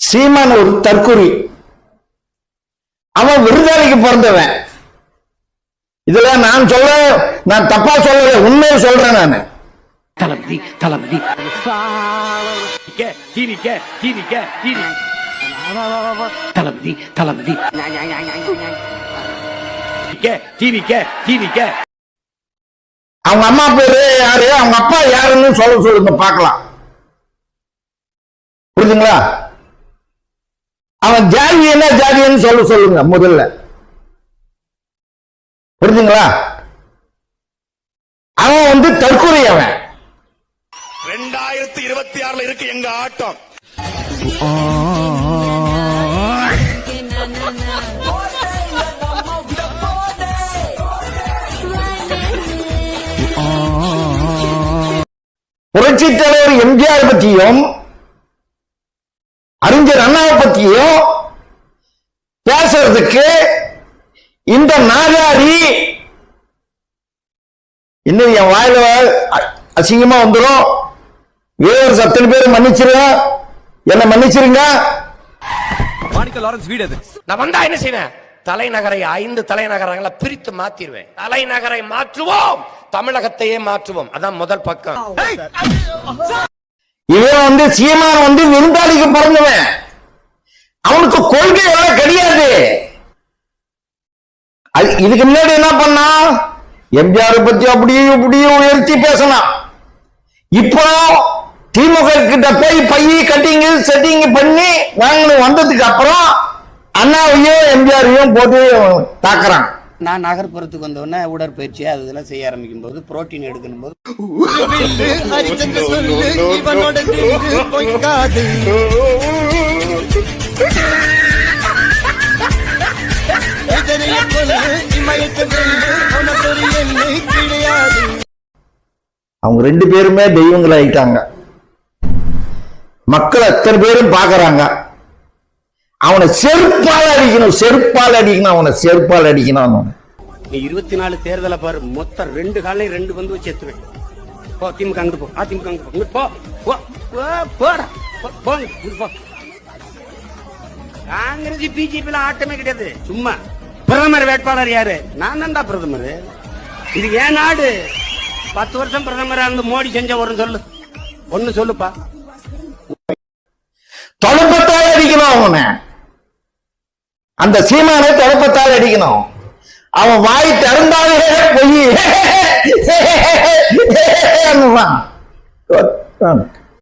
சீமான் ஒரு தற்குறி. அவன் விருதாளிக்கு பிறந்தவன் இதுல நான் சொல்ல நான் தப்பா சொல்லல உண்மையை சொல்றேன் நான். தளபதி தளபதி. தளபதி தளபதி. அவங்க அம்மா பேரு யாரு? அவங்க அப்பா யாருன்னு சொல்ல சொல்லுங்க பார்க்கலாம். புரியுதுங்களா? அவன் ஜாதி என்ன ஜாதின்னு சொல்ல சொல்லுங்க முதல்ல. புரியுதுங்களா அவன் வந்து தற்கொலை அவன். ரெண்டாயிரத்தி இருபத்தி ஆறுல இருக்கு எங்க ஆட்டம். புரட்சி தலைவர் எம்ஜிஆர் பற்றியும் அறிஞர் அண்ணாவை பற்றியும் பேசுறதுக்கு இந்த நாகாரி இன்னும் என் வாயில அசிங்கமா வந்துடும் வேறு சத்தனை பேர் மன்னிச்சிருங்க. என்ன மன்னிச்சிருங்க. மாணிக்க லாரன்ஸ் வீடு அது. நான் வந்தா என்ன செய்வேன்? தலைநகரை ஐந்து தலைநகரங்களை பிரித்து மாத்திருவேன். தலைநகரை மாற்றுவோம். தமிழகத்தையே மாற்றுவோம். அதான் முதல் பக்கம். இவன் வந்து சீமான் வந்து விருந்தாளிக்கு பிறந்தவன். அவனுக்கு கொள்கை எல்லாம் கிடையாது. அது இதுக்கு முன்னாடி என்ன பண்ணா? எம்ஜிஆர் பத்தி அப்படியே இப்படியே உயர்த்தி பேசலாம் இப்போ திமுக கிட்ட போய் பைய கட்டிங்க செட்டிங் பண்ணி வாங்கணும் வந்ததுக்கு அப்புறம் அண்ணாவையும் எம்ஜிஆரையும் போட்டு தாக்குறான். நான் நகர்ப்புறத்துக்கு வந்தோடனே உடற்பயிற்சி அது இதெல்லாம் செய்ய ஆரம்பிக்கும் போது புரோட்டீன் எடுக்கணும் போது. அவங்க ரெண்டு பேருமே தெய்வங்கள் ஆயிட்டாங்க. மக்கள் அத்தனை பேரும் பாக்குறாங்க அவனை செருப்பால் அடிக்கணும் செருப்பால் அடிக்கணும் அவனை. செருப்பால் அடிக்கணும் நீ இருபத்தி நாலு தேர்தலை பாரு மொத்தம் ரெண்டு காலையும் ரெண்டு வந்து வச்சு எத்துவேன் போ திமுக அங்கிட்டு போ. அதிமுக அங்கிட்டு போ. போ. போ போ போ, காங்கிரஸ் பிஜேபி ஆட்டமே கிடையாது. சும்மா பிரதமர் வேட்பாளர் யாரு? நான் தான்டா பிரதமர். இது ஏன் நாடு? பத்து வருஷம் பிரதமரா இருந்து மோடி செஞ்ச ஒரு சொல்லு. ஒன்னு சொல்லுப்பா. தொடப்பத்தால் அடிக்கணும் அவனை. அந்த சீமானை தொடப்பத்தால் அடிக்கணும் அவன் வாய் திறந்தாலே பொய்